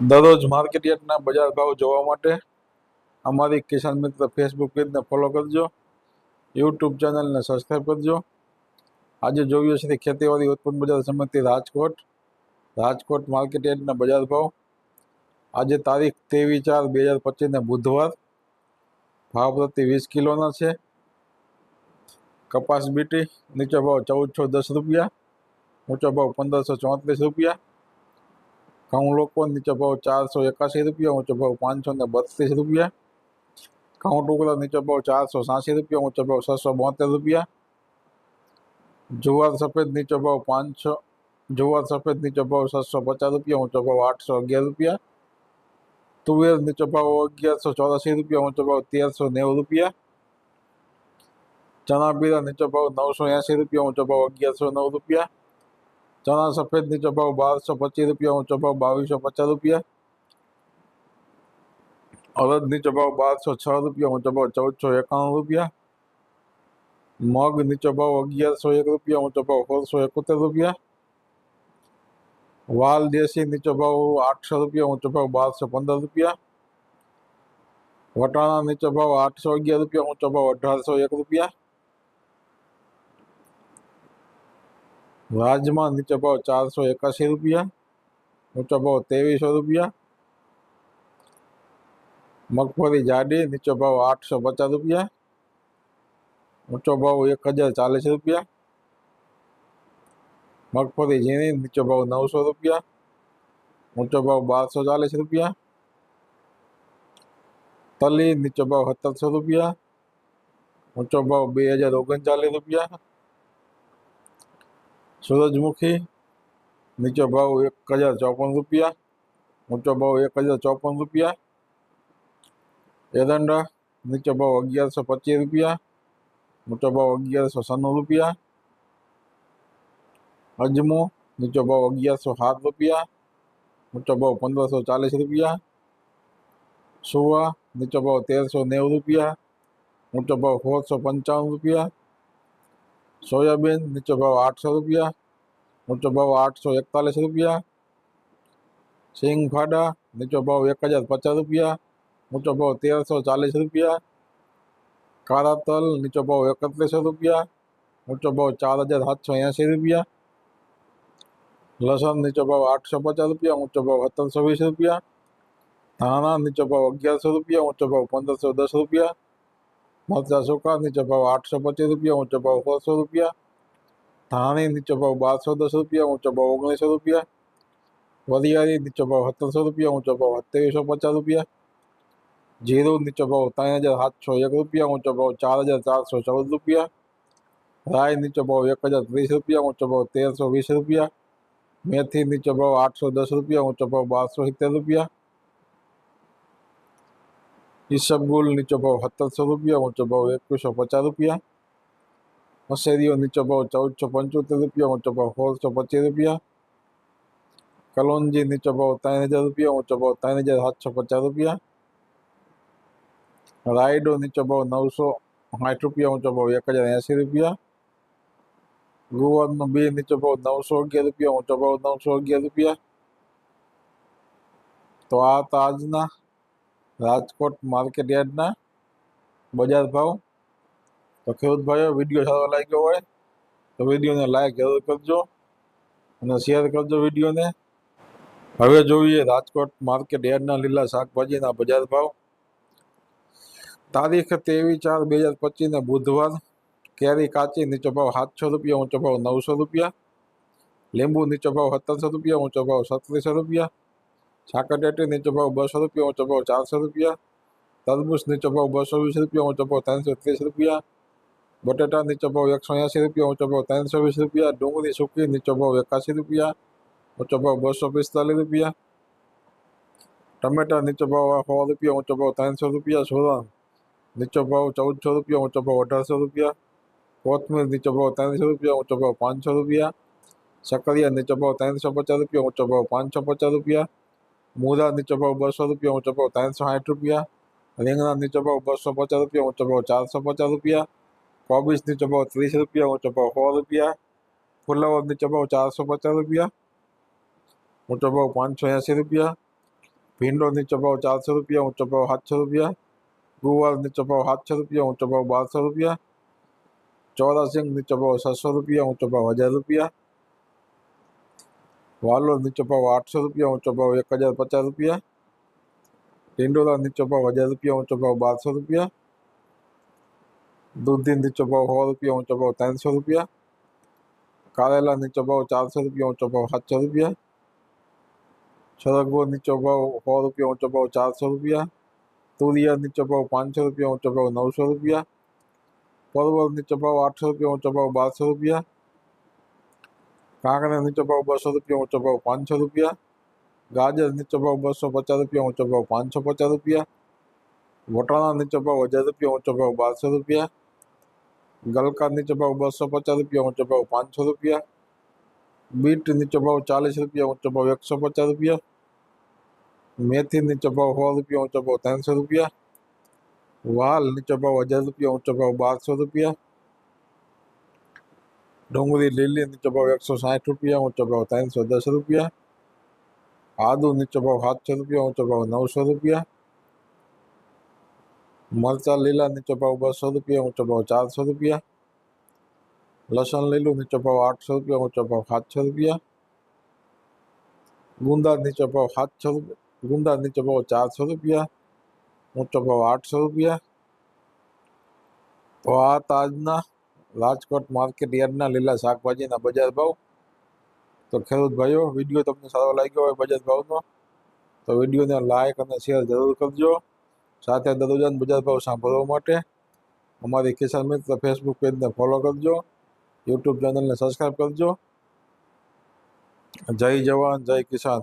દરરોજ માર્કેટ યાર્ડના બજાર ભાવ જોવા માટે અમારી કિસાન મિત્ર ફેસબુક પેજને ફોલો કરજો યુટ્યુબ ચેનલને સબસ્ક્રાઈબ કરજો. આજે જોઈએ છે ખેતીવાડી ઉત્પન્ન બજાર સંબંધિત રાજકોટ. રાજકોટ માર્કેટ યાર્ડના બજાર ભાવ. આજે તારીખ ત્રેવીસ ચાર બે હજાર પચીસને બુધવાર. ભાવ પ્રતિ વીસ કિલોના છે. કપાસ બીટી, નીચો ભાવ ચૌદસો દસ રૂપિયા ઊંચો ભાવ પંદરસો ચોત્રીસ રૂપિયા. ઘઉં લોકો નીચો ભાવ ચારસો એકાસી રૂપિયા ઊંચો ભાવ પાંચસો ને બત્રીસ રૂપિયા ઘઉં ટુકડા નીચો ભાવ ચારસો સાસી રૂપિયા ઊંચો ભાવ છસો બોતેર રૂપિયા જુવાર સફેદ નીચો ભાવ પાંચસો જુવાર સફેદ નીચો ભાવ છસો પચાસ રૂપિયા ઊંચો ભાવ આઠસો અગિયાર રૂપિયા તુવેર નીચો ભાવ અગિયારસો ચોરાસી રૂપિયા ઊંચો ભાવ તેરસો નેવું રૂપિયા ચણા પીળા નીચો ભાવ નવસો એંસી રૂપિયા ઊંચો ભાવ અગિયારસો નવ રૂપિયા ચણા સફેદ નીચો ભાવ બારસો પચીસ રૂપિયા ઊંચો ભાવ બાવીસો પચાસ રૂપિયા અડદ નીચો ભાવ બારસો છ રૂપિયા ઊંચો ભાવ ચૌદસો એકાણું રૂપિયા મગ નીચો ભાવ અગિયારસો એક રૂપિયા ઊંચો ભાવ સોળસો એકોતેર રૂપિયા વાલ દેશી નીચો ભાવ આઠસો રૂપિયા ઊંચો ભાવ બારસો પંદર રૂપિયા વટાણા નીચો ભાવ આઠસો અગિયાર રૂપિયા ઊંચો ભાવ અઢારસો એક રૂપિયા રાજમાં નીચો ભાવ ચારસો એકાસી રૂપિયા ઊંચો ભાવ ત્રેવીસો રૂપિયા મગફળી જાડી નીચો ભાવ આઠસો પચાસ રૂપિયા ઊંચો ભાવ એક હજાર ચાલીસ રૂપિયા મગફળી ઝીણી નીચો ભાવ નવસો રૂપિયા ઊંચો ભાવ બારસો ચાલીસ રૂપિયા તલી નીચો ભાવ સત્તરસો રૂપિયા ઊંચો ભાવ બે હજાર ઓગણચાલીસ રૂપિયા સૂરજમુખી નીચો ભાવ એક હજાર ચોપન રૂપિયા ઊંચો ભાવ એક હજાર ચોપન રૂપિયા એરંડા નીચો ભાવ અગિયારસો પચીસ રૂપિયા ઊંચો ભાવ અગિયારસો સન્નું રૂપિયા અજમો નીચો ભાવ અગિયારસો સાત રૂપિયા ઊંચો ભાવ પંદરસો ચાલીસ રૂપિયા સુવા નીચો ભાવ તેરસો નેવું રૂપિયા ઊંચો ભાવ સોળસો પંચાવન રૂપિયા સોયાબીન નીચો ભાવ આઠસો રૂપિયા ઊંચો ભાવ આઠસો એકતાલીસ રૂપિયા સિંગ ફાડા નીચો ભાવ એક હજાર પચાસ રૂપિયા ઊંચો ભાવ તેરસો ચાલીસ રૂપિયા કાળા તલ નીચો ભાવ એકત્રીસો રૂપિયા ઊંચો ભાવ ચાર હજાર સાતસો એંસી રૂપિયા લસણ નીચો ભાવ આઠસો પચાસ રૂપિયા ઊંચો ભાવ સત્તરસો વીસ રૂપિયા ધાણા નીચો ભાવ અગિયારસો રૂપિયા ઊંચો ભાવ પંદરસો દસ રૂપિયા મરચા સૂકા નીચો ભાવ આઠસો પચીસ રૂપિયા ઊંચો ભાવ સોળસો રૂપિયા ધાણી નીચો ભાવ બારસો દસ રૂપિયા ઊંચો ભાવ ઓગણીસો રૂપિયા વરિયાળી નીચો ભાવ સત્તરસો રૂપિયા ઊંચો ભાવ સત્યાવીસો પચાસ રૂપિયા જીરું નીચો ભાવ ત્રણ હજાર સાતસો એક રૂપિયા ઊંચો ભાવ ચાર હજાર ચારસો ચૌદ રૂપિયા રાય નીચો ભાવ એક હજાર ત્રીસ રૂપિયા ઊંચો ભાવ તેરસો વીસ રૂપિયા મેથી નીચો ભાવ આઠસો દસ રૂપિયા ઊંચો ભાવ બારસો સિત્તેર રૂપિયા ઈસબગુલ નીચો ભાવ સત્તરસો રૂપિયા ઊંચો ભાવ એકવીસો પચાસ રૂપિયા મસેરીઓ નીચો ભાવ ચૌદસો પંચોતેર રૂપિયા ઊંચો ભાવ સોળસો પચીસ રૂપિયા કલોંજી નીચો ભાવ ત્રણ હજાર રૂપિયા ઊંચો ભાવ ત્રણ હજાર સાતસો પચાસ રૂપિયા રાયડો નીચો ભાવ નવસો સાઠ રૂપિયા ઊંચો ભાવ એક હજાર એંસી રૂપિયા ગુવારનો બે નીચો ભાવ નવસો અગિયાર રૂપિયા ઊંચો ભાવ નવસો અગિયાર રૂપિયા તો આ હતા આજના રાજકોટ માર્કેટ યાર્ડના બજાર ભાવ તો ખેડૂત ભાઈઓ વિડીયો સારો લાગ્યો હોય તો વિડીયોને લાઈક જરૂર કરજો અને શેર કરજો વિડીયોને હવે જોઈએ રાજકોટ માર્કેટ યાર્ડના લીલા શાકભાજીના બજાર ભાવ તારીખ ત્રેવીસ ચાર બે હજાર પચીસને બુધવાર કેરી કાચી નીચો ભાવ સાતસો રૂપિયા ઊંચો ભાવ નવસો રૂપિયા લીંબુ નીચો ભાવ સત્તરસો રૂપિયા ઊંચો ભાવ સત્રીસો રૂપિયા સાકરટેટી નીચો ભાવ બસો રૂપિયા ઊંચો ભાવ ચારસો રૂપિયા તરબૂચ નીચો ભાવ બસો વીસ રૂપિયા ઊંચો ભાવ ત્રણસો ત્રીસ રૂપિયા બટેટા નીચો ભાવ એકસો એંસી રૂપિયા ઊંચો ભાવ ત્રણસો વીસ રૂપિયા ડુંગળી સૂકી નીચો ભાવ એકાસી રૂપિયા ઊંચો ભાવ બસો પિસ્તાલીસ રૂપિયા ટમેટા નીચો ભાવ સો રૂપિયા ઊંચો ભાવ ત્રણસો રૂપિયા સોરા નીચો ભાવ ચૌદસો રૂપિયા ઊંચો ભાવ અઢારસો રૂપિયા કોથમીર નીચો ભાવ ત્રણસો રૂપિયા ઊંચો ભાવ પાંચસો રૂપિયા સકરિયા નીચો ભાવ ત્રણસો પચાસ રૂપિયા ઊંચો ભાવ પાંચસો પચાસ રૂપિયા મૂળા નીચો ભાવ બસો રૂપિયા ઊંચો ભાવ ત્રણસો સાઠ રૂપિયા રીંગણા નીચો ભાવ બસો પચાસ રૂપિયા ઊંચો ભાવ ચારસો પચાસ રૂપિયા કોબીજ નીચો ભાવ ત્રીસ રૂપિયા ઊંચો ભાવ સો રૂપિયા ફુલાવર નીચો ભાવ ચારસો પચાસ રૂપિયા ઊંચો ભાવ પાંચસો એંસી રૂપિયા ભીંડો નીચો ભાવ ચારસો રૂપિયા ઊંચો ભાવ સાતસો રૂપિયા ગુવાર નીચો ભાવ સાતસો રૂપિયા ઊંચો ભાવ બારસો રૂપિયા ચોરાસિંગ નીચો ભાવ છસો રૂપિયા ઊંચો ભાવ હજાર રૂપિયા વાલોર નીચો ભાવ આઠસો રૂપિયા ઊંચો ભાવ એક હજાર પચાસ રૂપિયા ટિંડોરા નીચો ભાવ હજાર રૂપિયા ઊંચો ભાવ બારસો રૂપિયા दूध दिन दी चबो सौ रुपया ऐं चबो तीन सौ रुपया कारेला हंधि चबो चार सौ रुपया ऐं चबो सात सौ रुपया शरगो हंधि चबो सौ रुपया ऐं चबो चार सौ रुपया तूरिया हंधि चबो पाँच सौ रुपया ऐं चबो नौ सौ रुपया परवल हंधि चबो आठ सौ रुपया ऐं चबो बारह सौ रुपया कांगड़ा हंधि चबो ॿ सौ रुपया ऐं चबो पाँच सौ रुपया गाजर हंधि चबो ॿ सौ पचास रुपया ऐं चबो पाँच सौ पचास रुपया वटाणा हंधि चबो हज़ार रुपया ऐं चबो बारह सौ रुपया નીચો ભાવ બસો પચાસ રૂપિયા ઊંચો ભાવ પાંચસો રૂપિયા બીટ નીચો ભાવ ચાલીસ રૂપિયા ઊંચો ભાવ એકસો પચાસ રૂપિયા મેથી નીચો ભાવ સો રૂપિયા ઊંચો ભાવ ત્રણસો રૂપિયા વાલ નીચો ભાવ હજાર રૂપિયા ઊંચો ભાવ બારસો રૂપિયા ડુંગળી લીલી નીચો ભાવ એકસો સાઠ રૂપિયા ઊંચો ભાવ ત્રણસો દસ રૂપિયા આદુ નીચો ભાવ સાતસો રૂપિયા ઊંચો ભાવ નવસો રૂપિયા મરચા લીલા નીચો ભાવ બસો રૂપિયા ઊંચો ભાવ ચારસો રૂપિયા લસણ લીલું નીચો ભાવ આઠસો રૂપિયા ઊંચો ભાવ સાતસો રૂપિયા ગુંદા નીચો ભાવ સાતસો રૂપિયા ગુંદા નીચો ભાવ ચારસો રૂપિયા ઊંચો ભાવ આઠસો રૂપિયા તો આ તાજના રાજકોટ માર્કેટ યાર્ડના લીલા શાકભાજીના બજાર ભાવ તો ખેડૂત ભાઈઓ વિડીયો તમને સારો લાગ્યો હોય બજાર ભાવનો તો વિડીયોને લાઈક અને શેર જરૂર કરજો સાથે દરરોજન બજાર ભાવ સાંભળવા માટે અમારી કિસાન મિત્ર ફેસબુક પેજને ફોલો કરજો. યુટ્યુબ ચેનલને સબસ્ક્રાઈબ કરજો. જય જવાન, જય કિસાન.